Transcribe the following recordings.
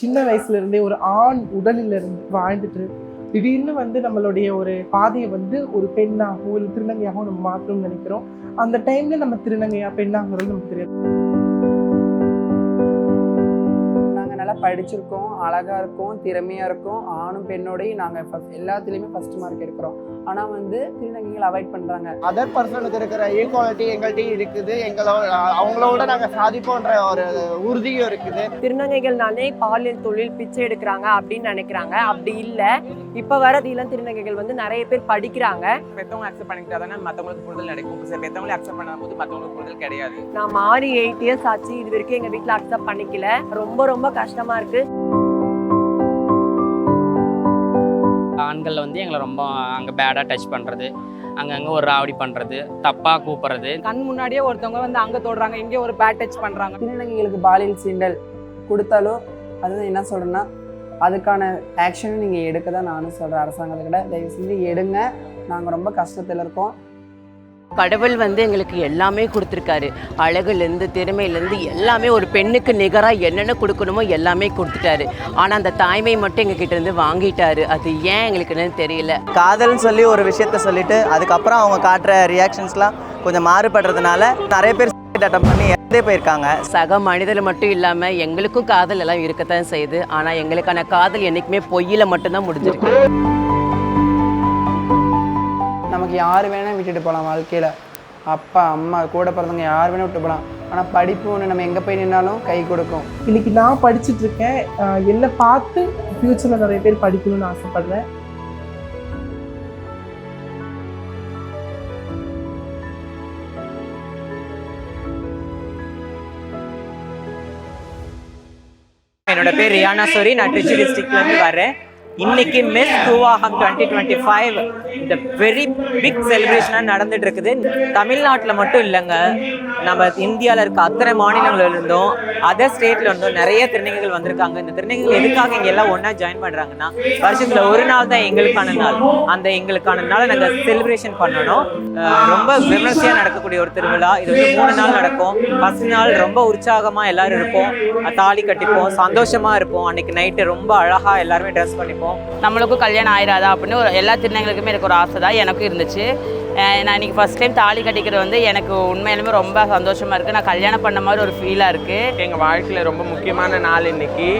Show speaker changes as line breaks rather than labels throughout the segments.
சின்ன வயசுல இருந்தே ஒரு ஆண் உடலில் இருந்து வாழ்ந்துட்டு திடீர்னு வந்து நம்மளுடைய ஒரு பாதையை வந்து ஒரு பெண்ணாகவோ இல்லை திருநங்கையாகவோ நம்ம மாற்றணும்னு நினைக்கிறோம். அந்த டைம்ல நம்ம திருநங்கையா பெண்ணாகிறது நமக்கு தெரியாது.
படிச்சிருக்கோம் அழகாக இருக்கோம் திறமையாக இருக்கோம். ஆணும் பெண்ணோடையும் நாங்கள் ஃபஸ்ட் எல்லாத்துலேயுமே ஃபஸ்ட் மார்க் எடுக்கிறோம். ஆனால் வந்து திருநங்கைகள் அவாய்ட் பண்ணுறாங்க
அதர் பர்சனுக்கு இருக்கிற ஈக்குவாலிட்டி எங்கள்கிட்டயும் இருக்குது. எங்களோட அவங்களோட நாங்கள் சாதிப்போன்ற ஒரு உறுதியும் இருக்குது.
திருநங்கைகள்னாலே பாலியல் தொழில் பிச்சை எடுக்கிறாங்க அப்படின்னு நினைக்கிறாங்க. அப்படி இல்லை. இப்போ வர இளம் திருநங்கைகள் வந்து நிறைய பேர் படிக்கிறாங்க.
பெத்தவங்க அக்செப்ட் பண்ணிக்கிட்டா தானே மற்றவங்களுக்கு புரிதல் கிடைக்கும் சில பெத்தவங்களே அக்செப்ட் பண்ணும்போது மற்றவங்களுக்கு புரிதல் கிடையாது.
நான் மாறி எயிட் இயர்ஸ் ஆச்சு. இது வரைக்கும் எங்கள் வீட்டில் அக்செப்ட் பண்ணிக்கல. ரொம்ப ரொம்ப கஷ்டமா இருக்கு.
ஆண்கள் வந்து எங்களை ரொம்ப அங்கே பேடாக டச் பண்ணுறது அங்கங்கே ஒரு ராவடி பண்ணுறது தப்பாக கூப்பிட்றது.
கண் முன்னாடியே ஒருத்தவங்க வந்து அங்க தொடுறாங்க இங்கே ஒரு பேட் டச் பண்றாங்க.
திருநங்கைகளுக்கு பாலியல் சீண்டல் கொடுத்தாலோ அதுதான் என்ன சொல்கிறேன்னா அதுக்கான ஆக்ஷனும் நீங்கள் எடுக்க தான் நானும் சொல்கிறேன் அரசாங்கத்துக்கிட்ட. தயவு செஞ்சு எடுங்க. நாங்கள் ரொம்ப கஷ்டத்தில் இருக்கோம்.
கடவுள் வந்து எங்களுக்கு எல்லாமே கொடுத்துருக்காரு. அழகுலேருந்து திறமையிலேருந்து எல்லாமே ஒரு பெண்ணுக்கு நிகராக என்னென்ன கொடுக்கணுமோ எல்லாமே கொடுத்துட்டாரு. ஆனால் அந்த தாய்மை மட்டும் எங்ககிட்ட இருந்து வாங்கிட்டாரு. அது ஏன் எங்களுக்கு என்னன்னு தெரியல.
காதல்னு சொல்லி ஒரு விஷயத்த சொல்லிட்டு அதுக்கப்புறம் அவங்க காட்டுற ரியாக்ஷன்ஸ்லாம் கொஞ்சம் மாறுபடுறதுனால நிறைய பேர் அட்டம் பண்ணி இறந்தே போயிருக்காங்க.
சக மனிதர் மட்டும் இல்லாமல் எங்களுக்கும் காதல் எல்லாம் இருக்கத்தான் செய்யுது. ஆனால் எங்களுக்கான காதல் என்றைக்குமே பொய்யில் மட்டும்தான் முடிஞ்சிருக்கு.
நமக்கு யார் வேணால் விட்டுட்டு போகலாம் வாழ்க்கையில். அப்பா அம்மா கூட பிறந்தவங்க யார் வேணால் விட்டு போகலாம் ஆனால் படிப்பு ஒன்று நம்ம எங்கே போய் நின்னாலும் கை கொடுக்கும்.
இன்னைக்கு நான் படிச்சுட்டு இருக்கேன். ஆஹ் என்னை பார்த்து ஃபியூச்சர்ல நிறைய பேர் படிக்கணும்னு ஆசைப்படுறேன்.
என்னோட பேர் ரியானா சோரி. நான் திருச்சி டிஸ்ட்ரிக்ட்ல இருந்து வரேன் இன்னைக்கு miss Koovagam twenty twenty five இந்த வெரி பிக் செலிப்ரேஷனாக நடந்துட்டு இருக்குது தமிழ்நாட்டில் மட்டும் இல்லைங்க. நம்ம இந்தியாவில் இருக்க அத்தனை மாநிலங்களில் இருந்தும் அதர் ஸ்டேட்ல இருந்தும் நிறைய திருநங்கைகள் வந்திருக்காங்க. இந்த திருநங்கைகள் எதுக்காக இங்கே எல்லாம் ஒன்றா ஜாயின் பண்ணுறாங்கன்னா வருஷத்தில் ஒரு நாள் தான் எங்களுக்கான நாள். அந்த எங்களுக்கான நாளை நாங்கள் செலிப்ரேஷன் பண்ணணும். ரொம்ப விமர்சையாக நடக்கக்கூடிய ஒரு திருவிழா. இது வந்து மூணு நாள் நடக்கும். ஃபஸ்ட் நாள் ரொம்ப உற்சாகமாக எல்லாரும் இருப்போம். தாலி கட்டிப்போம் சந்தோஷமாக இருப்போம். அன்னைக்கு நைட்டு ரொம்ப அழகாக எல்லாருமே ட்ரெஸ் பண்ணிப்போம்.
நம்மளுக்கும் கல்யாணம் ஆயிராதா அப்படின்னு ஒரு எல்லா திருநங்கைகளுக்குமே எனக்கு ஒரு ஆசை தான். எனக்கும் இருந்துச்சு. நான் இன்னைக்கு ஃபர்ஸ்ட் டைம் தாலி கட்டிக்கிறது வந்து எனக்கு உண்மையிலுமே ரொம்ப சந்தோஷமா இருக்கு. நான் கல்யாணம் பண்ண மாதிரி ஒரு ஃபீலாக இருக்கு.
எங்கள் வாழ்க்கையில் ரொம்ப முக்கியமான நாள் இன்னைக்கு.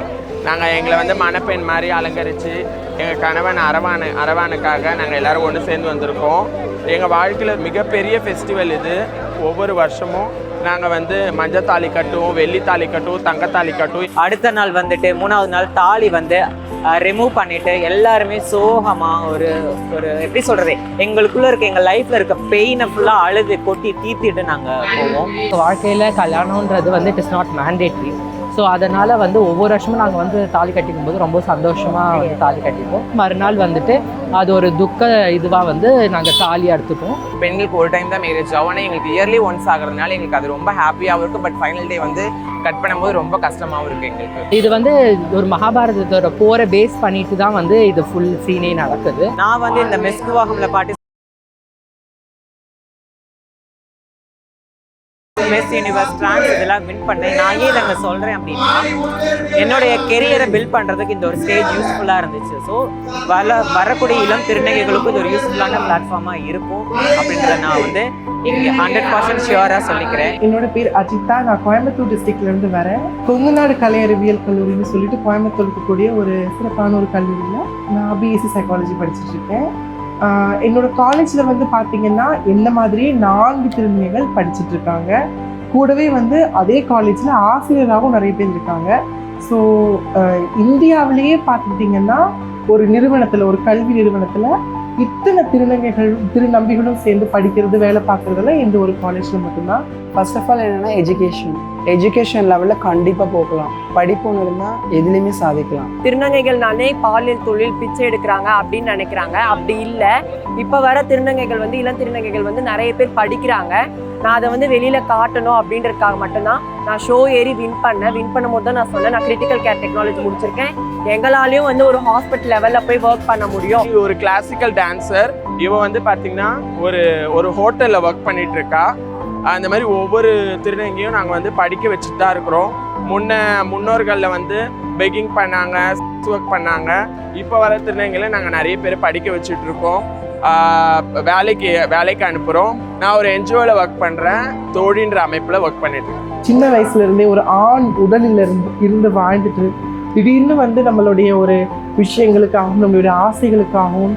நாங்கள் எங்களை வந்து மணப்பெண் மாதிரி அலங்கரித்து எங்கள் கணவன் அரவானு அரவானுக்காக நாங்கள் எல்லாரும் ஒன்று சேர்ந்து வந்திருக்கோம். எங்கள் வாழ்க்கையில் மிகப்பெரிய ஃபெஸ்டிவல் இது. ஒவ்வொரு வருஷமும் நாங்கள் வந்து மஞ்சள் தாலி கட்டுவோம் வெள்ளி தாலி கட்டுவோம் தங்கத்தாலி கட்டுவோம்.
அடுத்த நாள் வந்துட்டு மூணாவது நாள் தாலி வந்து ரிமூவ் பண்ணிட்டு எல்லாருமே சோகமாக ஒரு ஒரு எப்படி சொல்றது? எங்களுக்குள்ள இருக்க எங்கள் லைஃப்ல இருக்க பெயினை ஃபுல்லாக அழுது கொட்டி தீர்த்திட்டு நாங்கள் போவோம்.
வாழ்க்கையில் கல்யாணம்ன்றது வந்து it is not mandatory so அதனால் வந்து ஒவ்வொரு வருஷமும் நாங்கள் வந்து தாலி கட்டிக்கும் போது ரொம்ப சந்தோஷமாக வந்து தாலி கட்டிப்போம். மறுநாள் வந்துட்டு அது ஒரு துக்க இதுவாக வந்து நாங்கள் தாலி எடுத்துப்போம்
பெண்களுக்கு ஒரு டைம் தான் மேரேஜ் ஆகும் ஆனால் எங்களுக்கு இயர்லி ஒன்ஸ் ஆகிறதுனால எங்களுக்கு அது ரொம்ப ஹாப்பியாகவும் இருக்குது பட் ஃபைனல் டே வந்து கட் பண்ணும்போது ரொம்ப கஷ்டமாகவும் இருக்குது எங்களுக்கு.
இது வந்து ஒரு மகாபாரதத்தோட போரை பேஸ் பண்ணிட்டு தான் வந்து இது ஃபுல் சீனே நடக்குது.
நான் வந்து இந்த மிஸ் குவாகம்ல பாட்டி மிஸ் யூனிவர்ஸ் ட்ரான்ஸ் இதெல்லாம் வின் பண்ணேன். நான் ஏன் இதை சொல்கிறேன் அப்படின்னா என்னுடைய கெரியரை பில்ட் பண்ணுறதுக்கு இந்த ஒரு ஸ்டேஜ் யூஸ்ஃபுல்லாக இருந்துச்சு. ஸோ வர வரக்கூடிய இளம் திருநங்கைகளுக்கும் இது ஒரு யூஸ்ஃபுல்லான பிளாட்ஃபார்மாக இருக்கும் அப்படின்றத நான் வந்து இங்கே ஹண்ட்ரட் பர்சன்ட் ஷியோராக சொல்லிக்கிறேன்.
என்னோட பேர் அஜித்தா. நான் கோயம்புத்தூர் டிஸ்ட்ரிக்ட்லேருந்து வரேன். கொங்குநாடு கலை அறிவியல் கல்லூரின்னு சொல்லிட்டு கோயம்புத்தூருக்கு இருக்கக்கூடிய ஒரு சிறப்பான ஒரு கல்லூரியில் நான் பிஎஸ்சி சைக்காலஜி படிச்சுட்டு இருக்கேன். என்னோட காலேஜில் வந்து பார்த்தீங்கன்னா என்ன மாதிரியே நான்கு திருநங்கைகள் படிச்சுட்டு இருக்காங்க. கூடவே வந்து அதே காலேஜில் ஆசிரியராகவும் நிறைய பேர் இருக்காங்க. ஸோ இந்தியாவிலேயே பார்த்துக்கிட்டிங்கன்னா ஒரு நிறுவனத்தில் ஒரு கல்வி நிறுவனத்தில் இத்தனை திருநங்கைகளும் திருநம்பிகளும் சேர்ந்து படிக்கிறது வேலை பார்க்குறதுல இந்த ஒரு காலேஜில் மட்டும்தான்.
ஃபர்ஸ்ட் ஆஃப் ஆல் என்னென்னா எஜுகேஷன் எஜுகேஷன் லெவலில் கண்டிப்பாக போகலாம். படிப்பு ஒன்று இருந்தால் எதுலேயுமே சாதிக்கலாம்.
திருநங்கைகள்னாலே பாலியல் தொழில் பிச்சை எடுக்கிறாங்க அப்படின்னு நினைக்கிறாங்க. அப்படி இல்லை. இப்போ வர திருநங்கைகள் வந்து இளம் திருநங்கைகள் வந்து நிறைய பேர் படிக்கிறாங்க. நான் அதை வந்து வெளியில காட்டணும் அப்படின்றதுக்காக மட்டும்தான் நான் ஷோ ஏறி வின் பண்ணேன். வின் பண்ணும்போது தான் நான் சொன்னேன். நான் கிரிட்டிக்கல் கேர் டெக்னாலஜி முடிச்சிருக்கேன். எங்களாலையும் வந்து ஒரு ஹாஸ்பிட்டல் லெவல்ல போய் ஒர்க் பண்ண முடியும்.
ஒரு கிளாசிக்கல் டான்சர் இவ வந்து பார்த்தீங்கன்னா ஒரு ஒரு ஹோட்டலில் ஒர்க் பண்ணிட்டு இருக்கா. அந்த மாதிரி ஒவ்வொரு திருநங்கையும் நாங்கள் வந்து படிக்க வச்சுட்டு தான் இருக்கிறோம். முன்ன முன்னோர்களில் வந்து பெக்கிங் பண்ணாங்க ஒர்க் பண்ணாங்க. இப்போ வர திருநங்கைகளை நாங்கள் நிறைய பேர் படிக்க வச்சுட்டு இருக்கோம். வேலைக்கு வேலைக்கு அனுப்புகிறோம் நான் ஒரு என்ஜிஓவில் ஒர்க் பண்ணுறேன் தோழின்ற அமைப்பில் ஒர்க் பண்ணிட்டு
சின்ன வயசுலேருந்தே ஒரு ஆண் உடலில் இருந்து இருந்து வாழ்ந்துட்டு திடீர்னு வந்து நம்மளுடைய ஒரு விஷயங்களுக்காகவும் நம்மளுடைய ஆசைகளுக்காகவும்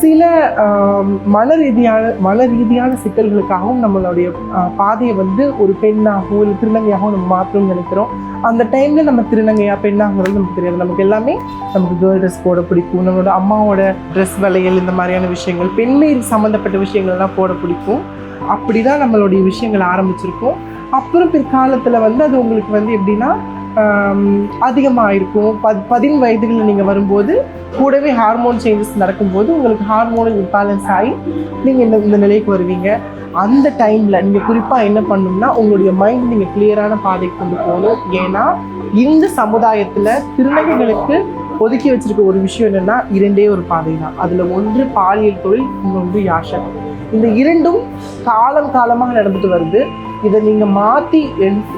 சில மன ரீதியான மன ரீதியான சிக்கல்களுக்காகவும் நம்மளுடைய பாதையை வந்து ஒரு பெண்ணாகவும் இல்லை திருநங்கையாகவும் நம்ம மாற்றணும்னு நினைக்கிறோம். அந்த டைமில் நம்ம திருநங்கையா பெண்ணாங்கிறது நமக்கு தெரியாது. நமக்கு எல்லாமே நமக்கு கேர்ள் ட்ரெஸ் போட பிடிக்கும். நம்மளோட அம்மாவோட ட்ரெஸ் வளையல் இந்த மாதிரியான விஷயங்கள் பெண்மை சம்மந்தப்பட்ட விஷயங்கள்லாம் போட பிடிக்கும். அப்படி தான் நம்மளுடைய விஷயங்கள் ஆரம்பிச்சிருக்கோம். அப்புறம் பிற்காலத்தில் வந்து அது உங்களுக்கு வந்து எப்படின்னா அதிகமாக இருக்கும் பத் பதின் வயதுகளில் நீங்கள் வரும்போது கூடவே ஹார்மோன் சேஞ்சஸ் நடக்கும்போது உங்களுக்கு ஹார்மோனல் இம்பேலன்ஸ் ஆகி நீங்கள் இந்த இந்த நிலைக்கு வருவீங்க. அந்த டைமில் நீங்கள் குறிப்பாக என்ன பண்ணணும்னா உங்களுடைய மைண்ட் நீங்கள் கிளியரான பாதைக்கு கொண்டு போகணும். ஏன்னா இந்த சமுதாயத்தில் திருநங்கைகளுக்கு ஒதுக்கி வச்சிருக்க ஒரு விஷயம் என்னென்னா இரண்டே ஒரு பாதை தான் அதில் ஒன்று பாலியல் தொழில் இன்னொன்று யாஷகம். இந்த இரண்டும் காலம் காலமாக நடந்துட்டு வருது. இதை நீங்கள் மாற்றி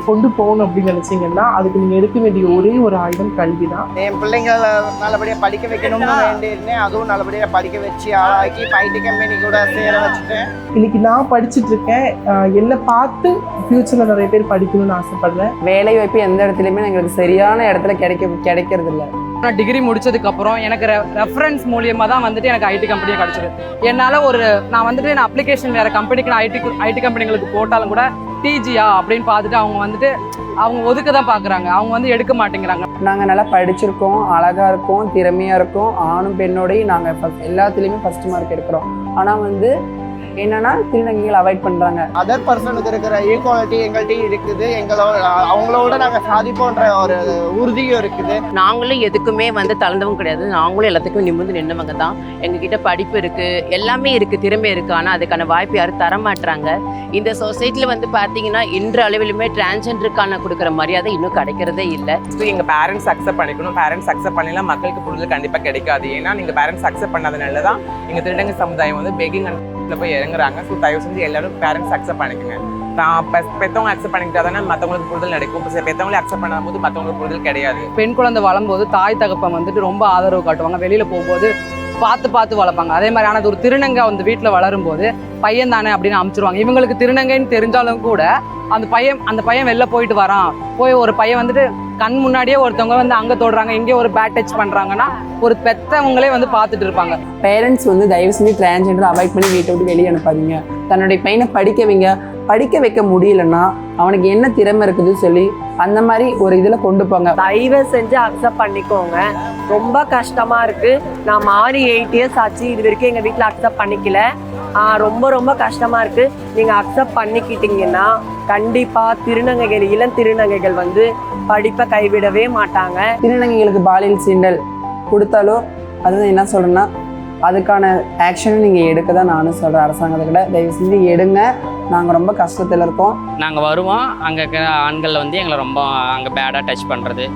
கொண்டு போகணும் அப்படின்னு நினச்சிங்கன்னா அதுக்கு நீங்கள் எடுக்க வேண்டிய ஒரே ஒரு ஆயுதம் கல்வி தான்
என் பிள்ளைங்களை நல்லபடியாக படிக்க வைக்கணும்னு வேண்டியிருந்தேன். அதுவும் நல்லபடியாக படிக்க வச்சு ஆளாக்கி ஐடி கம்பெனி கூட சேர வச்சுட்டேன்.
இன்னைக்கு நான் படிச்சுட்டு இருக்கேன். என்னை பார்த்து ஃப்யூச்சரில் நிறைய பேர் படிக்கணும்னு ஆசைப்படுறேன்.
வேலை வாய்ப்பு எந்த இடத்துலையுமே எங்களுக்கு சரியான இடத்துல கிடைக்க கிடைக்கிறது இல்லை
நான் டிகிரி முடிச்சதுக்கப்புறம் எனக்கு ரெஃபரன்ஸ் மூலியமாக தான் வந்துட்டு எனக்கு ஐடி கம்பெனியே கிடச்சிது. என்னால் ஒரு நான் வந்துட்டு நான் அப்ளிகேஷன் வேறு கம்பெனிக்கு நான் ஐடி ஐடி கம்பெனிங்களுக்கு போட்டாலும் கூட டிஜியா அப்படின்னு பார்த்துட்டு அவங்க வந்துட்டு அவங்க ஒதுக்க தான் பார்க்குறாங்க. அவங்க வந்து எடுக்க மாட்டேங்கிறாங்க.
நாங்கள் நல்லா படிச்சிருக்கோம் அழகாக இருக்கோம் திறமையாக இருக்கோம். ஆணும் பெண்ணோடையும் நாங்கள் ஃபஸ்ட் எல்லாத்துலேயுமே ஃபஸ்ட் மார்க் எடுக்கிறோம். ஆனால் வந்து என்னன்னா திருநங்கைகள் அவாய்ட் பண்ணுறாங்க
அதர் பர்சனுக்கு இருக்கிற ஈக்குவாலிட்டி எங்கள்கிட்ட இருக்குது. எங்களோட அவங்களோட நாங்கள் சாதிப்போன்ற ஒரு உறுதியும் இருக்குது.
நாங்களும் எதுக்குமே வந்து தளர்ந்தவங்க கிடையாது. நாங்களும் எல்லாத்துக்கும் நிமிர்ந்து நின்றவங்க தான். எங்ககிட்ட படிப்பு இருக்கு எல்லாமே இருக்கு திறமை இருக்கு. ஆனால் அதுக்கான வாய்ப்பு யாரும் தர மாட்றாங்க. இந்த சொசைட்டில வந்து பார்த்தீங்கன்னா இன்று அளவிலுமே டிரான்ஸ்ஜெண்டருக்கான கொடுக்குற மரியாதை இன்னும் கிடைக்கிறதே இல்லை.
எங்கள் பேரண்ட்ஸ் அக்செப்ட் பண்ணிக்கணும். பேரண்ட்ஸ் அக்செப்ட் பண்ணலாம் மக்களுக்கு புரிதல் கண்டிப்பாக கிடைக்காது. ஏன்னா நீங்கள் பேரண்ட்ஸ் அக்செப்ட் பண்ணதுனால தான் எங்கள் திருடங்க சமுதாயம் வந்து பெக்கிங் அண்ட் போய் இறங்குறாங்க. ஸோ தயவு செஞ்சு எல்லாரும் பேரண்ட்ஸ் அக்செப்ட் பண்ணிக்கோங்க. தான் பெ- அக்செப்ட் பண்ணிக்கிட்டா தானே மற்றவங்களுக்கு புரிதல் நடக்கும். இப்போ பெத்தவங்களே அக்செப்ட் பண்ணும்போது மற்றவங்களுக்கு புரிதல் கிடையாது.
பெண் குழந்தை வளரும்போது தாய் தகப்பன் வந்துட்டு ரொம்ப ஆதரவு காட்டுவாங்க. வெளியில் போகும்போது பார்த்து பார்த்து வளர்ப்பாங்க. அதே மாதிரி ஆனால் ஒரு திருநங்கை வந்து வீட்டில் வளரும்போது பையன் தானே அப்படின்னு அமுச்சிருவாங்க. இவங்களுக்கு திருநங்கைன்னு தெரிஞ்சாலும் கூட அந்த பையன் அந்த பையன் வெளில போயிட்டு வரான். போய் ஒரு பையன் வந்துட்டு கண் முன்னாடியே ஒருத்தவங்க வந்து அங்கே தொடுறாங்க இங்கே ஒரு பேட் டச் பண்ணுறாங்கன்னா ஒரு பெத்தவங்களே வந்து பார்த்துட்டு இருப்பாங்க.
பேரண்ட்ஸ் வந்து தயவு செஞ்சு டிரான்ஸ்ஜெண்டர் அவாய்ட் பண்ணி வீட்டை விட்டு வெளியே அனுப்பாதீங்க. தன்னுடைய பையனை படிக்க வைங்க. படிக்க வைக்க முடியலன்னா அவனுக்கு என்ன திறமை இருக்குதுன்னு சொல்லி அந்த மாதிரி ஒரு இதில் கொண்டு போங்க.
தயவு செஞ்சு அக்செப்ட் பண்ணிக்கோங்க. ரொம்ப கஷ்டமா இருக்கு. நான் மாறி எயிட் இயர்ஸ் ஆச்சு. இது வரைக்கும் எங்க வீட்டில் அக்செப்ட் பண்ணிக்கல. ரொம்ப ரொம்ப கஷ்டமா இருக்கு. நீங்க அக்செப்ட் பண்ணிக்கிட்டீங்கன்னா கண்டிப்பா திருநங்கைகள் இளம் திருநங்கைகள் வந்து படிப்பை கைவிடவே மாட்டாங்க.
திருநங்கைகளுக்கு பாலியல் சீண்டல் கொடுத்தாலோ அது என்ன சொல்கிறேன்னா அதுக்கான ஆக்ஷனும் நீங்கள் எடுக்க தான் நானும் சொல்கிறேன் அரசாங்கத்துக்கிட்ட தயவு செஞ்சு எடுங்க. நாங்கள் ரொம்ப கஷ்டத்தில் இருக்கோம்.
நாங்கள் வருவோம். அங்கே இருக்கிற ஆண்கள் வந்து எங்களை ரொம்ப அங்கே பேடாக டச் பண்ணுறது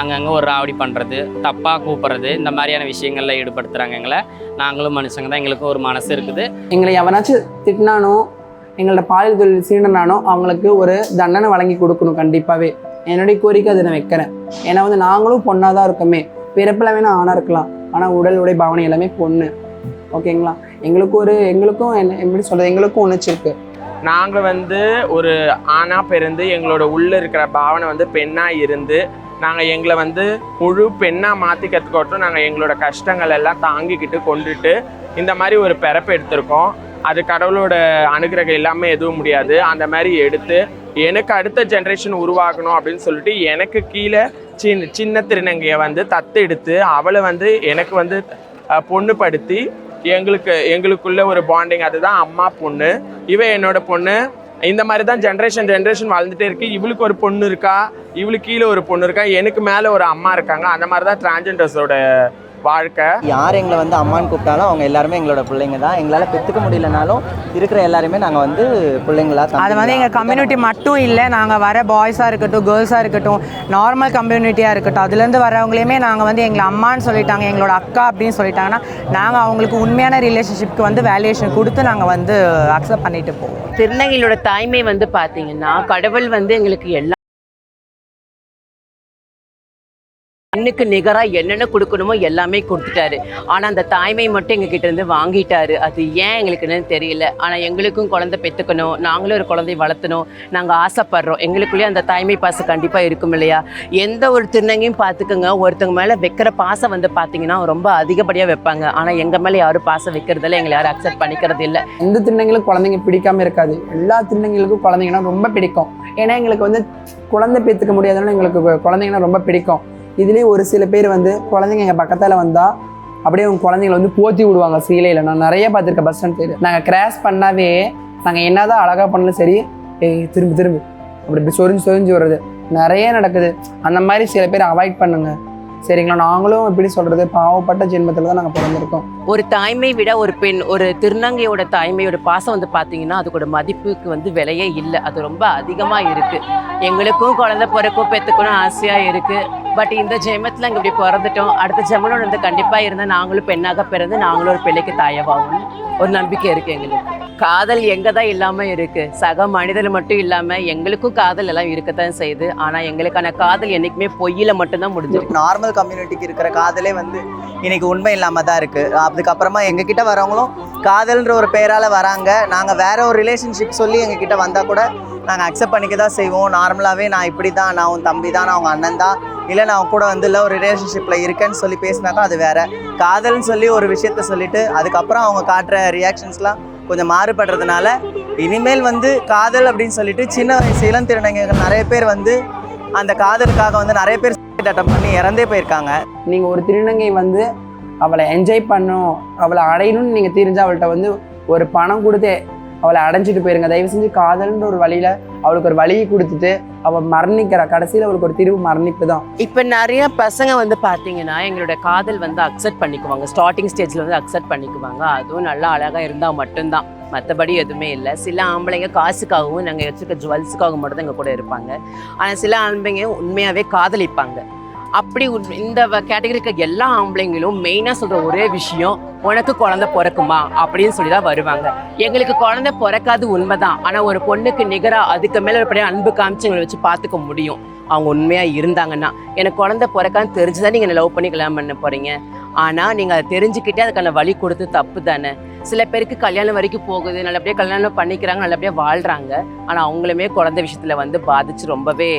அங்கங்கே ஒரு ராவடி பண்ணுறது தப்பாக கூப்பிட்றது இந்த மாதிரியான விஷயங்களில் ஈடுபடுத்துகிறாங்க எங்களை. நாங்களும் மனுஷங்க தான் எங்களுக்கும் ஒரு மனசு இருக்குது.
எங்களை எவனாச்சும் திட்டினானோ எங்களோட பாலியல் தொழில் சீண்டனானோ அவங்களுக்கு ஒரு தண்டனை வழங்கி கொடுக்கணும் கண்டிப்பாகவே என்னுடைய கோரிக்கை அதை நான் வைக்கிறேன். ஏன்னா வந்து நாங்களும் பொண்ணாக தான் இருக்கோமே. பிறப்பில் வேணால் ஆணாக இருக்கலாம். ஆனால் உடல் உடை பாவனை எல்லாமே பொண்ணு. ஓகேங்களா? எங்களுக்கும் ஒரு எங்களுக்கும் என்ன எப்படி சொல்கிறது எங்களுக்கும் உணர்ச்சி இருக்குது
நாங்கள் வந்து ஒரு ஆணாக பிறந்து எங்களோட உள்ளே இருக்கிற பாவனை வந்து பெண்ணாக இருந்து நாங்கள் எங்களை வந்து முழு பெண்ணாக மாற்றிக்கிறதுக்கோட்டும் நாங்கள் எங்களோட கஷ்டங்கள் எல்லாம் தாங்கிக்கிட்டு கொண்டுட்டு இந்த மாதிரி ஒரு பிறப்பு எடுத்திருக்கோம். அது கடவுளோட அனுகிரகம் எல்லாமே எதுவும் முடியாது. அந்த மாதிரி எடுத்து எனக்கு அடுத்த ஜென்ரேஷன் உருவாகணும் அப்படின்னு சொல்லிட்டு எனக்கு கீழே சின்ன சின்ன திருநங்கையை வந்து தத்தெடுத்து அவளை வந்து எனக்கு வந்து பொண்ணுப்படுத்தி எங்களுக்கு எங்களுக்குள்ள ஒரு பாண்டிங் அதுதான் அம்மா பொண்ணு. இவ என்னோட பொண்ணு. இந்த மாதிரி தான் ஜென்ரேஷன் ஜென்ரேஷன் வளர்ந்துட்டே இருக்கு. இவளுக்கு ஒரு பொண்ணு இருக்கா? இவளுக்கு கீழே ஒரு பொண்ணு இருக்கா? எனக்கு மேலே ஒரு அம்மா இருக்காங்க. அந்த மாதிரி தான் டிரான்ஜெண்டர்ஸோட வாழ்க்கை.
யார் எங்களை வந்து அம்மான்னு கூப்பிட்டாலும் அவங்க எல்லாருமே எங்களோட பிள்ளைங்க தான். எங்களால் பெற்றுக்க முடியலனாலும் இருக்கிற எல்லாருமே நாங்கள் வந்து பிள்ளைங்களா
அது வந்து எங்கள் கம்யூனிட்டி மட்டும் இல்லை நாங்கள் வர பாய்ஸாக இருக்கட்டும் கேர்ள்ஸாக இருக்கட்டும் நார்மல் கம்யூனிட்டியாக இருக்கட்டும் அதுலேருந்து வரவங்களையுமே நாங்கள் வந்து எங்களை அம்மான்னு சொல்லிட்டாங்க எங்களோட அக்கா அப்படின்னு சொல்லிட்டாங்கன்னா நாங்கள் அவங்களுக்கு உண்மையான ரிலேஷன்ஷிப்க்கு வந்து வேல்யூஷன் கொடுத்து நாங்கள் வந்து அக்செப்ட் பண்ணிட்டு போவோம்.
திருநங்கைகளோட தாய்மை வந்து பார்த்தீங்கன்னா கடவுள் வந்து எங்களுக்கு எல்லா பெண்ணுக்கு நிகராக என்னென்ன கொடுக்கணுமோ எல்லாமே கொடுத்துட்டாரு. ஆனால் அந்த தாய்மை மட்டும் எங்ககிட்ட இருந்து வாங்கிட்டாரு. அது ஏன் எங்களுக்கு என்னன்னு தெரியல. ஆனால் எங்களுக்கும் குழந்தை பெற்றுக்கணும் நாங்களும் ஒரு குழந்தைய வளர்த்தணும். நாங்கள் ஆசைப்படுறோம். எங்களுக்குள்ளேயே அந்த தாய்மை பாசம் கண்டிப்பாக இருக்கும் இல்லையா? எந்த ஒரு திருநங்கையும் பார்த்துக்கோங்க. ஒருத்தவங்க மேலே வைக்கிற பாசம் வந்து பார்த்தீங்கன்னா ரொம்ப அதிகப்படியாக வைப்பாங்க. ஆனால் எங்கள் மேலே யாரும் பாசம் வைக்கிறதில்ல. எங்களை யாரும் அக்செப்ட் பண்ணிக்கிறது இல்லை
எந்த திருநங்கைகளுக்கும் குழந்தைங்க பிடிக்காம இருக்காது. எல்லா திருநங்களுக்கும் குழந்தைங்கன்னா ரொம்ப பிடிக்கும். ஏன்னா எங்களுக்கு வந்து குழந்தை பேத்துக்க முடியாதனால எங்களுக்கு குழந்தைங்கன்னா ரொம்ப பிடிக்கும். இதுலேயே ஒரு சில பேர் வந்து குழந்தைங்க எங்கள் பக்கத்தில் வந்தால் அப்படியே அவங்க குழந்தைங்களை வந்து போத்தி விடுவாங்க சீலையில். நான் நிறைய பார்த்துருக்கேன் பஸ் ஸ்டாண்ட் சைடு நாங்கள் கிராஷ் பண்ணாவே நாங்கள் என்ன தான் அழகாக பண்ணாலும் சரி ஏய் திரும்பி திரும்பி. அப்படி இப்படி சொரிஞ்சு சொரிஞ்சு வர்றது. நிறைய நடக்குது. அந்த மாதிரி சில பேர் அவாய்ட் பண்ணுங்கள் சரிங்களா? நாங்களும் எப்படி சொல்கிறது பாவப்பட்ட ஜென்மத்தில் தான் நாங்கள் பிறந்திருக்கோம்.
ஒரு தாய்மை விட ஒரு பெண் ஒரு திருநங்கையோட தாய்மையோட பாசம் வந்து பார்த்தீங்கன்னா அதுக்கோட மதிப்புக்கு வந்து விலையே இல்லை. அது ரொம்ப அதிகமாக இருக்கு. எங்களுக்கும் குழந்தை பிறக்கும் பெற்றுக்கணும் ஆசையாக இருக்கு. பட் இந்த ஜென்மத்தில் இங்கே இப்படி பிறந்துட்டோம். அடுத்த ஜென்மனோட வந்து கண்டிப்பாக இருந்தால் நாங்களும் பெண்ணாக பிறந்து நாங்களும் ஒரு பிள்ளைக்கு தாயவாகும் ஒரு நம்பிக்கை இருக்கு எங்களுக்கு. காதல் எங்கே தான் இல்லாமல் இருக்கு. சக மனிதர் மட்டும் இல்லாமல் எங்களுக்கும் காதல் எல்லாம் இருக்கத்தான் செய்யுது. ஆனால் எங்களுக்கான காதல் என்றைக்குமே பொய்யில மட்டும்தான் முடிஞ்சிருக்கு.
நார்மல் கம்யூனிட்டிக்கு இருக்கிற காதலே வந்து இன்னைக்கு உண்மை இல்லாமல் தான் இருக்குது அதுக்கப்புறமா எங்ககிட்ட வரவங்களும் காதல்ன்ற ஒரு பேரால் வராங்க. நாங்கள் வேற ஒரு ரிலேஷன்ஷிப் சொல்லி எங்ககிட்ட வந்தால் கூட நாங்கள் அக்செப்ட் பண்ணிக்க தான் செய்வோம். நார்மலாகவே நான் இப்படி தான் நான் உன் தம்பி தான் நான் உங்கள் அண்ணன் தான். இல்லை நான் கூட வந்து இல்லை ஒரு ரிலேஷன்ஷிப்பில் இருக்கேன்னு சொல்லி பேசினாக்கா அது வேற. காதல்னு சொல்லி ஒரு விஷயத்த சொல்லிட்டு அதுக்கப்புறம் அவங்க காட்டுற ரியாக்ஷன்ஸ்லாம் கொஞ்சம் மாறுபடுறதுனால இனிமேல் வந்து காதல் அப்படின்னு சொல்லிட்டு சின்ன வயசு இளம் திருநங்கைகள் நிறைய பேர் வந்து அந்த காதலுக்காக வந்து நிறைய பேர் அட்டம் பண்ணி இறந்தே போயிருக்காங்க.
நீங்கள் ஒரு திருநங்கை வந்து அவளை என்ஜாய் பண்ணும் அவளை அடையணும்னு நீங்கள் தெரிஞ்சு அவள்கிட்ட வந்து ஒரு பணம் கொடுத்து அவளை அடைஞ்சிட்டு போயிருங்க. தயவு செஞ்சு காதல்ன்ற ஒரு வழியில் அவளுக்கு ஒரு வழியை கொடுத்துட்டு அவள் மரணிக்கிறா கடைசியில் அவளுக்கு ஒரு திரும்ப மரணிப்பு தான்.
இப்போ நிறைய பசங்க வந்து பார்த்தீங்கன்னா எங்களோட காதல் வந்து அக்செப்ட் பண்ணிக்குவாங்க. ஸ்டார்டிங் ஸ்டேஜில் வந்து அக்செப்ட் பண்ணிக்குவாங்க. அதுவும் நல்லா அழகாக இருந்தால் மட்டும்தான். மற்றபடி எதுவுமே இல்லை. சில ஆம்பளைங்க காசுக்காகவும் நாங்கள் வச்சுருக்க ஜுவல்ஸுக்காகவும் மட்டும் தான் எங்கள் கூட இருப்பாங்க. ஆனால் சில ஆம்பளைங்க உண்மையாகவே காதலிப்பாங்க. அப்படி இந்த கேட்டகரிக்கு எல்லா ஆம்பளைங்களும் மெயினாக சொல்கிற ஒரே விஷயம் உனக்கு குழந்தை பிறக்குமா? அப்படின்னு சொல்லி தான் வருவாங்க. எங்களுக்கு குழந்தை பிறக்காது உண்மைதான். ஆனால் ஒரு பொண்ணுக்கு நிகராக அதுக்கு மேலே ஒரு அன்பு காமிச்சு எங்களை வச்சு பார்த்துக்க முடியும். அவங்க உண்மையாக இருந்தாங்கன்னா எனக்கு குழந்தை பிறக்கான்னு தெரிஞ்சுதான் நீங்கள் லவ் பண்ணி கல்யாணம் பண்ண போகிறீங்க ஆனால் நீங்கள் அதை தெரிஞ்சுக்கிட்டே அதுக்கான வழி கொடுத்து தப்பு தானே. சில பேருக்கு கல்யாணம் வரைக்கும் போகுது நல்லபடியாக கல்யாணம் பண்ணிக்கிறாங்க நல்லபடியாக வாழ்கிறாங்க ஆனால் அவங்களுமே குழந்த விஷயத்தில் வந்து பாதிச்சு ரொம்பவே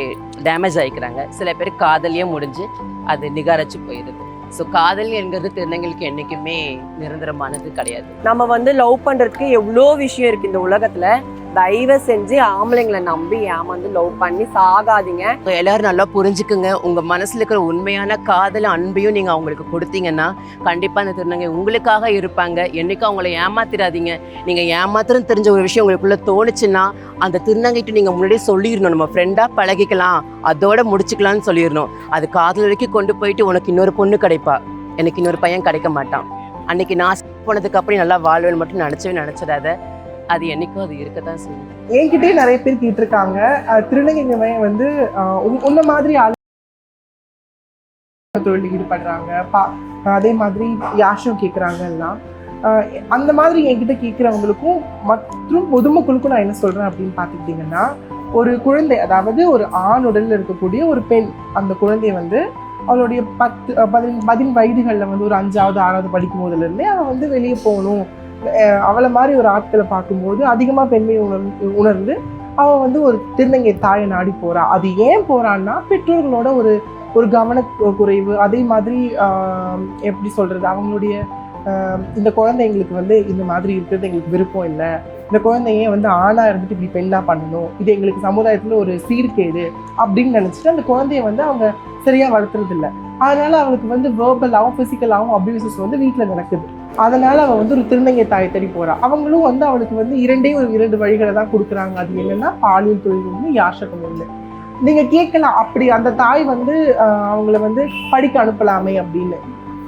டேமேஜ் ஆகிக்கிறாங்க சில பேர் காதலியே முடிஞ்சு அது நிகாரச்சு போயிடுது ஸோ காதல் என்கிறது திருநங்களுக்கு என்றைக்குமே நிரந்தரமானது கிடையாது.
நம்ம வந்து லவ் பண்ணுறதுக்கு எவ்வளோ விஷயம் இருக்குது இந்த உலகத்தில். தயவு செஞ்சு ஆம்பளைங்களை நம்பி ஏமாந்து லவ் பண்ணி சாகாதீங்க.
எல்லாரும் நல்லா புரிஞ்சுக்குங்க. உங்க மனசுல இருக்கிற உண்மையான காதல் அன்பையும் நீங்க அவங்களுக்கு கொடுத்தீங்கன்னா கண்டிப்பா அந்த திருநங்கை உங்களுக்காக இருப்பாங்க. என்னைக்கும் அவங்கள ஏமாத்திராதீங்க. நீங்க ஏமாத்திரம் தெரிஞ்ச ஒரு விஷயம் உங்களுக்குள்ள தோணுச்சுன்னா அந்த திருநங்கைட்டு நீங்க முன்னாடியே சொல்லிடணும். நம்ம ஃப்ரெண்டா பழகிக்கலாம். அதோட முடிச்சுக்கலாம்னு சொல்லிடணும். அது காதல் வரைக்கும் கொண்டு போயிட்டு உனக்கு இன்னொரு பொண்ணு கிடைப்பா. எனக்கு இன்னொரு பையன் கிடைக்க மாட்டான். அன்னைக்கு நான் போனதுக்கு அப்புறம் நல்லா வாழ்வேன் மட்டும் நினைச்சவே நினைச்சிடாத. அது என்னைக்கும் அது இருக்க தான் செய்யும்
என்கிட்டயே நிறைய பேர் கேட்டிருக்காங்க. அஹ், திருநங்கைங்க வந்து உன்- உன்ன மாதிரி ஆள் தொழில் ஈடுபடுறாங்க. பா அதே மாதிரி யாஷும் கேட்குறாங்க எல்லாம். அந்த மாதிரி என்கிட்ட கேட்குறவங்களுக்கும் மற்றும் பொதுமக்களுக்கும் நான் என்ன சொல்கிறேன் அப்படின்னு பார்த்துக்கிட்டிங்கன்னா ஒரு குழந்தை அதாவது ஒரு ஆண் உடலில் இருக்கக்கூடிய ஒரு பெண் அந்த குழந்தை வந்து அவளுடைய பத்து பதின் பதின் வயதுகளில் வந்து ஒரு அஞ்சாவது ஆறாவது படிக்கும் போதுலேருந்தே அவள் வந்து வெளியே போகணும். அவளை மாதிரி ஒரு ஆட்களை பார்க்கும்போது அதிகமாக பெண்மை உணர்ந்து உணர்ந்து அவள் வந்து ஒரு திருநங்கை தாயை நாடி போகிறா அது ஏன் போகிறான்னா பெற்றோர்களோட ஒரு ஒரு கவன குறைவு அதே மாதிரி எப்படி சொல்கிறது அவங்களுடைய இந்த குழந்தை எங்களுக்கு வந்து இந்த மாதிரி இருக்கிறது எங்களுக்கு விருப்பம் இல்லை. இந்த குழந்தைய வந்து ஆணாக இருந்துட்டு இப்படி பெண்ணாக பண்ணணும். இது எங்களுக்கு சமுதாயத்தில் ஒரு சீர்கேடு அப்படின்னு நினச்சிட்டு அந்த குழந்தைய வந்து அவங்க சரியாக வளர்த்துறது இல்லை அதனால் அவளுக்கு வந்து வேர்பலாகவும் ஃபிசிக்கலாகவும் அப்யூசஸ் வந்து வீட்டில் நடக்குது. அதனால் அவள் வந்து ஒரு திருநங்கை தாயை தேடி போகிறாள் அவங்களும் வந்து அவளுக்கு வந்து இரண்டே ஒரு இரண்டு வழிகளை தான் கொடுக்குறாங்க. அது என்னென்னா பாலியல் தொழில் ஒன்று யாசகம் ஒன்று நீங்கள் கேட்கலாம் அப்படி அந்த தாய் வந்து அவங்கள வந்து படிக்க அனுப்பலாமே அப்படின்னு.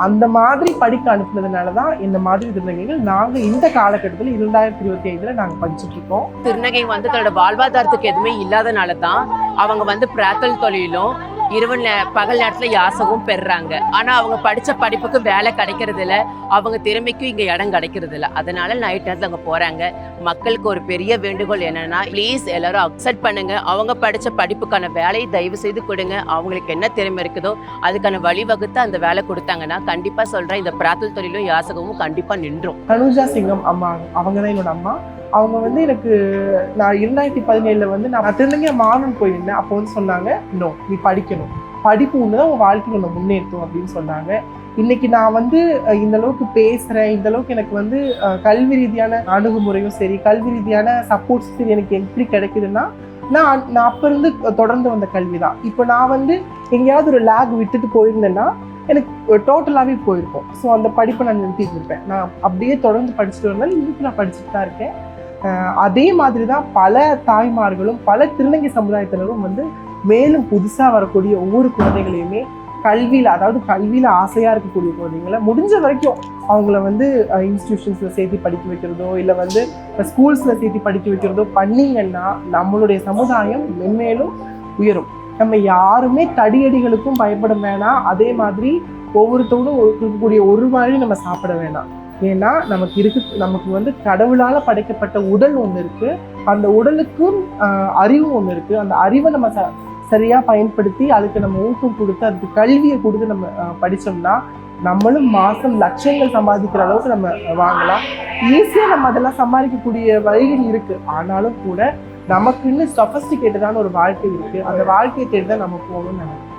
அந்த மாதிரி படிக்க அனுப்புனதுனால தான் இந்த மாதிரி திருநங்கைகள் நாங்க இந்த காலகட்டத்தில் இரண்டாயிரத்தி இருபத்தி ஐந்துல நாங்க படிச்சுட்டு இருக்கோம்.
திருநங்கை வந்து தன்னோட வாழ்வாதாரத்துக்கு எதுவுமே இல்லாதனால தான் அவங்க வந்து பிராத்தல் தொழிலும் இரவு பகல் நேரத்தில் யாசகம் பெறுறாங்க ஆனால் அவங்க படித்த படிப்புக்கு வேலை கிடைக்கிறது இல்லை அவங்க திறமைக்கும் இங்கே இடம் கிடைக்கிறது இல்லை அதனால நைட் நேரத்தில் அங்கே போகிறாங்க மக்களுக்கு ஒரு பெரிய வேண்டுகோள் என்னென்னா ப்ளீஸ் எல்லாரும் அக்செப்ட் பண்ணுங்க. அவங்க படித்த படிப்புக்கான வேலையை தயவு செய்து கொடுங்க. அவங்களுக்கு என்ன திறமை இருக்குதோ அதுக்கான வழிவகுத்து அந்த வேலை கொடுத்தாங்கன்னா கண்டிப்பாக சொல்கிறேன் இந்த பிராத்தல் தொழிலும் யாசகமும் கண்டிப்பாக நின்றும்.
தனுஜா சிங்கம் அம்மா அவங்க தான் என்னோட அம்மா. அவங்க வந்து எனக்கு நான் இரண்டாயிரத்தி பதினேழுல வந்து நான் திருநங்கை மாறன் போயிருந்தேன். அப்போ வந்து சொன்னாங்க நோ நீ படிக்கணும். படிப்பு ஒன்று தான் உன் வாழ்க்கையில் ஒன்று முன்னேற்றும் அப்படின்னு சொன்னாங்க. இன்னைக்கு நான் வந்து இந்த அளவுக்கு பேசுறேன். இந்த அளவுக்கு எனக்கு வந்து கல்வி ரீதியான அணுகுமுறையும் சரி கல்வி ரீதியான சப்போர்ட்ஸ் சரி எனக்கு எப்படி கிடைக்குதுன்னா நான் நான் அப்போ இருந்து தொடர்ந்து வந்த கல்வி தான். இப்போ நான் வந்து எங்கேயாவது ஒரு லேக் விட்டுட்டு போயிருந்தேன்னா எனக்கு டோட்டலாகவே போயிருக்கும். ஸோ அந்த படிப்பை நான் நிறுத்திட்டு இருப்பேன். நான் அப்படியே தொடர்ந்து படிச்சுட்டு வரனால இன்னைக்கு நான் படிச்சுட்டு தான் இருக்கேன். அதே மாதிரி தான் பல தாய்மார்களும் பல திருநங்கை சமுதாயத்தினரும் வந்து மேலும் புதுசாக வரக்கூடிய ஒவ்வொரு குழந்தைகளையுமே கல்வியில் அதாவது கல்வியில் ஆசையாக இருக்கக்கூடிய குழந்தைங்களை முடிஞ்ச வரைக்கும் அவங்கள வந்து இன்ஸ்டிடியூஷன்ஸில் சேர்த்து படிக்க வைக்கிறதோ இல்லை வந்து ஸ்கூல்ஸில் சேர்த்து படிக்க வைக்கிறதோ பண்ணீங்கன்னா நம்மளுடைய சமுதாயம் மென்மேலும் உயரும். நம்ம யாருமே தடியடிகளுக்கும் பயப்பட வேணாம். அதே மாதிரி ஒவ்வொருத்தவங்களும் இருக்கக்கூடிய ஒரு மாதிரி நம்ம சாப்பிட வேணாம். ஏன்னா நமக்கு இருக்கு நமக்கு வந்து கடவுளால் படைக்கப்பட்ட உடல் ஒன்று இருக்கு. அந்த உடலுக்கும் அறிவு ஒன்று இருக்கு. அந்த அறிவை நம்ம ச சரியாக பயன்படுத்தி அதுக்கு நம்ம ஊக்கம் கொடுத்து அதுக்கு கல்வியை கொடுத்து நம்ம படித்தோம்னா நம்மளும் மாதம் லட்சங்கள் சம்பாதிக்கிற அளவுக்கு நம்ம வாங்கலாம். ஈஸியாக நம்ம அதெல்லாம் சம்பாதிக்கக்கூடிய வழிகள் இருக்குது ஆனாலும் கூட நமக்குன்னு சஃபஸ்டிகேட்டடான ஒரு வாழ்க்கை இருக்குது அந்த வாழ்க்கையை தேடி தான் நம்ம போகணும்னு நினைக்கிறேன்.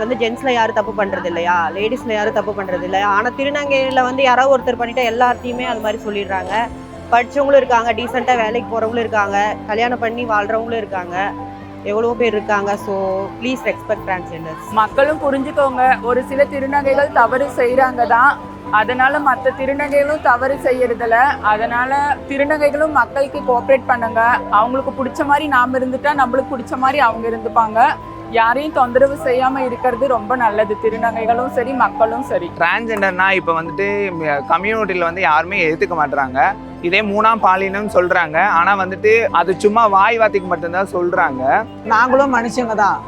வந்து ஜென்ஸ்ல யாரும் தப்பு பண்றது இல்லையா லேடிஸ்ல யாரும் தப்பு பண்றது இல்லையா ஆனா திருநங்கையில வந்து யாராவது ஒருத்தர் பண்ணிட்டா எல்லாத்தையுமே அது மாதிரி சொல்லிடுறாங்க. படிச்சவங்களும் இருக்காங்க டீசெண்டா வேலைக்கு போறவங்களும் இருக்காங்க கல்யாணம் பண்ணி வாழ்றவங்களும் இருக்காங்க. எவ்வளோ பேர் இருக்காங்க ஸோ ப்ளீஸ் ரெஸ்பெக்ட் டிரான்ஸ்ஜெண்டர்ஸ்
மக்களும் புரிஞ்சுக்கோங்க ஒரு சில திருநங்கைகள் தவறு செய்கிறாங்க தான். அதனால மற்ற திருநங்கைகளும் தவறு செய்யறதில்ல. அதனால திருநங்கைகளும் மக்களுக்கு கோஆப்ரேட் பண்ணுங்க. அவங்களுக்கு பிடிச்ச மாதிரி நாம் இருந்துட்டா நம்மளுக்கு பிடிச்ச மாதிரி அவங்க இருந்துப்பாங்க. யாரையும் தொந்தரவு செய்யாம இருக்கிறது ரொம்ப நல்லது. திருநங்கைகளும் சரி மக்களும் சரி.
டிரான்ஸ்ஜெண்டர்னா இப்போ வந்துட்டு கம்யூனிட்டியில் வந்து யாருமே எடுத்துக்க மாட்றாங்க. இதே மூணாம் பாலினம் சொல்கிறாங்க ஆனால் வந்துட்டு அது சும்மா வாய் வார்த்தைக்கு மட்டும்தான் சொல்கிறாங்க
நாங்களும் மனுஷங்க தான்.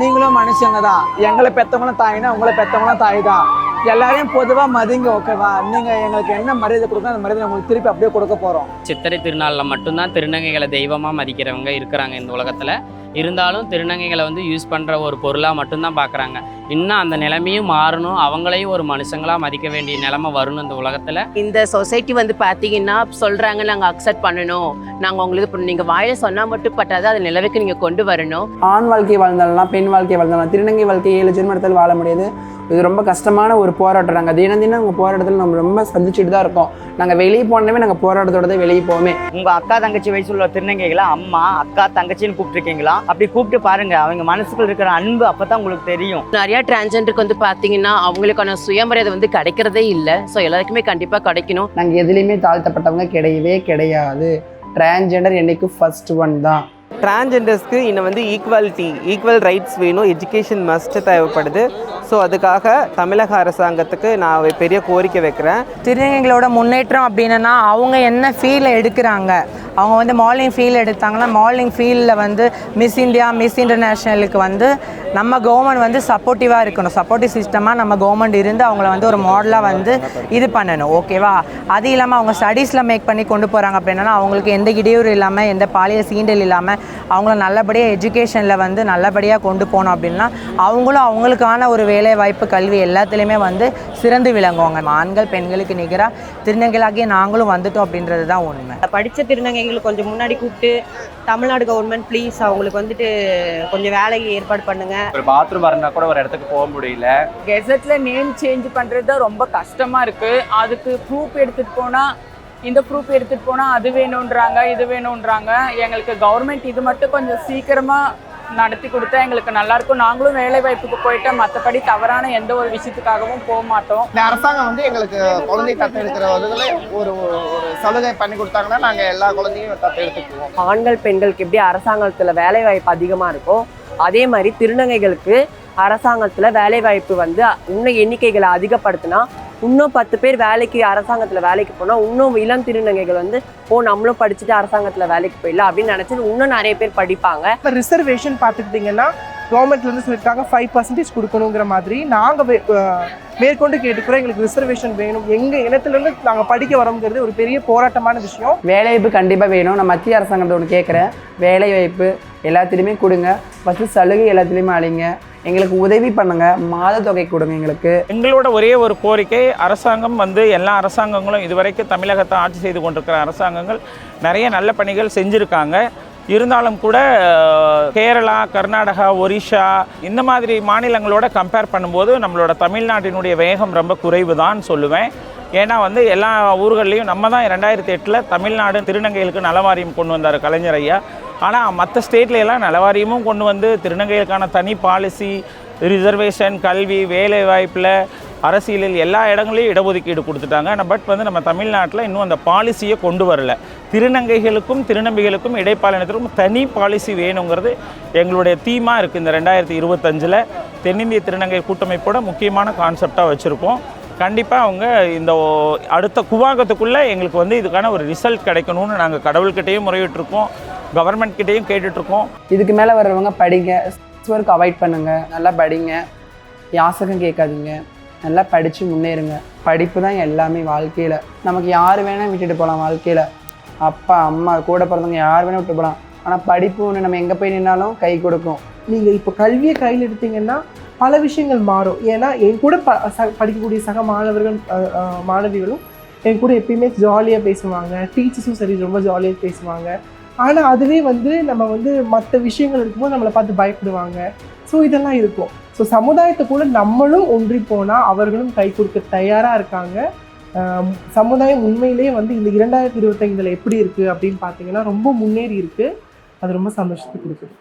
நீங்களும் மனுஷங்க தான். எங்களை பெத்தவங்களும் தாய்னா உங்களை பெத்தவங்களும் தாய் தான். எல்லாரையும் பொதுவாக மதிங்க ஓகேவா நீங்கள் எங்களுக்கு என்ன மரியாதை கொடுக்கணும் அந்த மரியாதை உங்களுக்கு திருப்பி அப்படியே கொடுக்க போகிறோம்
சித்திரை திருநாளில் மட்டும்தான் திருநங்கைகளை தெய்வமாக மதிக்கிறவங்க இருக்கிறாங்க இந்த உலகத்தில். இருந்தாலும் திருநங்கைகளை வந்து யூஸ் பண்ணுற ஒரு பொருளாக மட்டும்தான் பார்க்குறாங்க இன்னும் அந்த நிலைமையும் மாறணும். அவங்களையும் ஒரு மனுஷங்களாக மதிக்க வேண்டிய நிலைமை வரணும் இந்த உலகத்தில்.
இந்த சொசைட்டி வந்து பார்த்தீங்கன்னா சொல்கிறாங்க நாங்கள் அக்செப்ட் பண்ணணும். நாங்கள் உங்களுக்கு இப்போ நீங்கள் வாயில சொன்னால் மட்டும் பட்டாது அது நிலவுக்கு நீங்கள் கொண்டு வரணும்.
ஆண் வாழ்க்கை வாழ்ந்தாலாம் பெண் வாழ்க்கை வாழ்ந்தாலாம் திருநங்கை வாழ்க்கை ஏழு ஜென்மத்தில் வாழ முடியாது. இது ரொம்ப கஷ்டமான ஒரு போராட்டம் நாங்கள் தினம் தினம் உங்கள் போராட்டத்தில் நம்ம ரொம்ப சந்திச்சுட்டு தான் இருக்கோம். நாங்கள் வெளியே போனவே நாங்கள் போராட்டத்தோட தான் வெளியே போவோமே.
உங்க அக்கா தங்கச்சி வயசுல உள்ள திருநங்கைகளை? அம்மா அக்கா தங்கச்சின்னு கூப்பிட்டுருக்கீங்களா? அப்படி கூப்பிட்டு பாருங்க அவங்க மனசுக்குள்ள இருக்கிற அன்பு அப்பதான் உங்களுக்கு தெரியும்.
நிறையா டிரான்ஜெண்டருக்கு வந்து பார்த்தீங்கன்னா அவங்களுக்கான சுயமரியாதை வந்து கிடைக்கிறதே இல்லை. ஸோ எல்லாருக்குமே கண்டிப்பாக கிடைக்கணும்.
நாங்கள் எதுலேயுமே தாழ்த்தப்பட்டவங்க கிடையவே கிடையாது. டிரான்ஜெண்டர் என்னைக்கு ஃபர்ஸ்ட் ஒன் தான்.
டிரான்ஜெண்டர்ஸ்க்கு இன்னும் வந்து ஈக்குவாலிட்டி ஈக்குவல் ரைட்ஸ் வேணும் எஜுகேஷன் மஸ்ட் தேவைப்படுது. ஸோ அதுக்காக தமிழக அரசாங்கத்துக்கு நான் பெரிய கோரிக்கை வைக்கிறேன்.
திருநங்கைகளோட முன்னேற்றம் அப்படின்னா அவங்க என்ன ஃபீலை எடுக்கிறாங்க? அவங்க வந்து மார்னிங் ஃபீல் எடுத்தாங்கன்னா மார்னிங் ஃபீல்டில் வந்து மிஸ் இந்தியா மிஸ் இன்டர்நேஷ்னலுக்கு வந்து நம்ம கவர்மெண்ட் வந்து சப்போர்ட்டிவாக இருக்கணும். சப்போர்ட்டிவ் சிஸ்டமாக நம்ம கவர்மெண்ட் இருந்து அவங்கள வந்து ஒரு மாடலாக வந்து இது பண்ணணும். ஓகேவா அது இல்லாமல் அவங்க ஸ்டடீஸில் மேக் பண்ணி கொண்டு போகிறாங்க அப்படின்னா அவங்களுக்கு எந்த இடையூறு இல்லாமல் எந்த பாலியல் சீண்டல் இல்லாமல் அவங்கள நல்லபடியாக எஜுகேஷனில் வந்து நல்லபடியாக கொண்டு போனோம் அப்படின்னா அவங்களும் அவங்களுக்கான ஒரு வேலை வாய்ப்பு கல்வி எல்லாத்துலேயுமே வந்து சிறந்து விளங்குவாங்க. ஆண்கள் பெண்களுக்கு நிகராக திருநங்கைகளாகிய நாங்களும் வந்துட்டோம் அப்படின்றது தான் உண்மை.
படித்த திருநங்கைகளுக்கு கொஞ்சம் முன்னாடி கூப்பிட்டு தமிழ்நாடு கவர்மெண்ட் ப்ளீஸ் அவங்களுக்கு வந்துட்டு கொஞ்சம் வேலைக்கு ஏற்பாடு பண்ணுங்கள்
ஒரு பாத்ரூம் வரனா கூட ஒரு இடத்துக்கு போக முடியல.
கெசட்ல நேம் சேஞ்ச் பண்ணுறது தான் ரொம்ப கஷ்டமாக இருக்குது அதுக்கு ப்ரூஃப் எடுத்துகிட்டு போனால் இந்த ப்ரூஃப் எடுத்துகிட்டு போனால் அது வேணுன்றாங்க இது வேணுன்றாங்க எங்களுக்கு கவர்மெண்ட் இது மட்டும் கொஞ்சம் சீக்கிரமாக நடத்தி கொடுத்தா எங்களுக்கு நல்லாயிருக்கும் நாங்களும் வேலை வாய்ப்புக்கு போயிட்டா மற்றபடி தவறான எந்த ஒரு விஷயத்துக்காகவும் போக மாட்டோம்.
இந்த அரசாங்கம் வந்து எங்களுக்கு குழந்தை தத்தெடுக்கிறவர்களை ஒரு ஒரு சலுகை பண்ணி கொடுத்தாங்கன்னா நாங்கள் எல்லா குழந்தையும் தத்தெடுத்துக்குவோம்
ஆண்கள் பெண்களுக்கு எப்படி அரசாங்கத்துல வேலை வாய்ப்பு அதிகமா இருக்கோ அதே மாதிரி திருநங்கைகளுக்கு அரசாங்கத்துல வேலை வாய்ப்பு வந்து இன்னும் எண்ணிக்கைகளை அதிகப்படுத்தினா இன்னும் பத்து பேர் வேலைக்கு அரசாங்கத்துல வேலைக்கு போனா இன்னும் இளம் திருநங்கைகள் வந்து ஓ நம்மளும் படிச்சுட்டு அரசாங்கத்துல வேலைக்கு போயிடலாம் அப்படின்னு நினைச்சு இன்னும் நிறைய பேர் படிப்பாங்க.
இப்போ ரிசர்வேஷன் பார்த்துக்கிட்டிங்கன்னா கவர்மெண்ட்லேருந்து சொல்லியிருக்காங்க ஃபைவ் பர்சன்டேஜ் கொடுக்கணுங்கிற மாதிரி. நாங்கள் மேற்கொண்டு கேட்டுக்கிறோம் எங்களுக்கு ரிசர்வேஷன் வேணும். எங்கள் இனத்துலேருந்து நாங்கள் படிக்க வரோங்கிறது ஒரு பெரிய போராட்டமான விஷயம்.
வேலைவாய்ப்பு கண்டிப்பாக வேணும். நான் மத்திய அரசாங்கத்தை ஒன்று கேட்குறேன் வேலைவாய்ப்பு எல்லாத்துலேயுமே கொடுங்க. ஃபஸ்ட்டு சலுகை எல்லாத்துலேயுமே அழிங்க. எங்களுக்கு உதவி பண்ணுங்க. மாத தொகை கொடுங்க எங்களுக்கு.
எங்களோட ஒரே ஒரு கோரிக்கை அரசாங்கம் வந்து எல்லா அரசாங்கங்களும் இதுவரைக்கும் தமிழகத்தை ஆட்சி செய்து கொண்டிருக்கிற அரசாங்கங்கள் நிறைய நல்ல பணிகள் செஞ்சுருக்காங்க. இருந்தாலும் கூட கேரளா கர்நாடகா ஒரிஷா இந்த மாதிரி மாநிலங்களோட கம்பேர் பண்ணும்போது நம்மளோட தமிழ்நாட்டினுடைய வேகம் ரொம்ப குறைவு தான் சொல்லுவேன். ஏன்னா வந்து எல்லா ஊர்கள்லேயும் நம்ம தான் ரெண்டாயிரத்தி எட்டில் தமிழ்நாடு திருநங்கைகளுக்கு நலவாரியம் கொண்டு வந்தார் கலைஞர் ஐயா. ஆனால் மற்ற ஸ்டேட்லையெல்லாம் நலவாரியமும் கொண்டு வந்து திருநங்கைகளுக்கான தனி பாலிசி ரிசர்வேஷன் கல்வி வேலை வாய்ப்பில் அரசியலில் எல்லா இடங்களையும் இடஒதுக்கீடு கொடுத்துட்டாங்க. பட் வந்து நம்ம தமிழ்நாட்டில் இன்னும் அந்த பாலிசியை கொண்டு வரல. திருநங்கைகளுக்கும் திருநம்பிகளுக்கும் இடைப்பாலினத்திற்கும் தனி பாலிசி வேணுங்கிறது எங்களுடைய தீமாக இருக்குது இந்த ரெண்டாயிரத்தி இருபத்தஞ்சில். தென்னிந்திய திருநங்கை கூட்டமைப்போட முக்கியமான கான்செப்டாக வச்சுருக்கோம். கண்டிப்பாக அவங்க இந்த அடுத்த குவாகத்துக்குள்ளே எங்களுக்கு வந்து இதுக்கான ஒரு ரிசல்ட் கிடைக்கணும்னு நாங்கள் கடவுள்கிட்டையும் முறையிட்டிருக்கோம் கவர்மெண்ட் கிட்டேயும் கேட்டுட்ருக்கோம்
இதுக்கு மேலே வர்றவங்க படிங்க ஒர்க் அவாய்ட் பண்ணுங்கள் நல்லா படிங்க யாசகம் கேட்காதீங்க நல்லா படித்து முன்னேறுங்க. படிப்பு தான் எல்லாமே வாழ்க்கையில். நமக்கு யார் வேணால் விட்டுட்டு போகலாம் வாழ்க்கையில். அப்பா அம்மா கூட பிறந்தவங்க யார் வேணால் விட்டு போகலாம் ஆனால் படிப்பு ஒன்று நம்ம எங்கே போய் நின்னாலும் கை கொடுக்கும்.
நீங்கள் இப்போ கல்வியை கையில் எடுத்தீங்கன்னா பல விஷயங்கள் மாறும். ஏன்னா என் கூட ப ச படிக்கக்கூடிய சக மாணவர்கள் மாணவிகளும் என் கூட எப்பயுமே ஜாலியாக பேசுவாங்க. டீச்சர்ஸும் சரி ரொம்ப ஜாலியாக பேசுவாங்க. ஆனால் அதுவே வந்து நம்ம வந்து மற்ற விஷயங்கள் இருக்கும்போது நம்மளை பார்த்து பயப்படுவாங்க. ஸோ இதெல்லாம் இருக்கும். ஸோ சமுதாயத்தை கூட நம்மளும் ஒன்றி போனால் அவர்களும் கை கொடுக்க தயாராக இருக்காங்க. சமுதாயம் உண்மையிலேயே வந்து இந்த இரண்டாயிரத்தி இருபத்தைந்தில் எப்படி இருக்குது அப்படின்னு பார்த்தீங்கன்னா ரொம்ப முன்னேறி இருக்குது அது ரொம்ப சந்தோஷத்தை கொடுக்குது.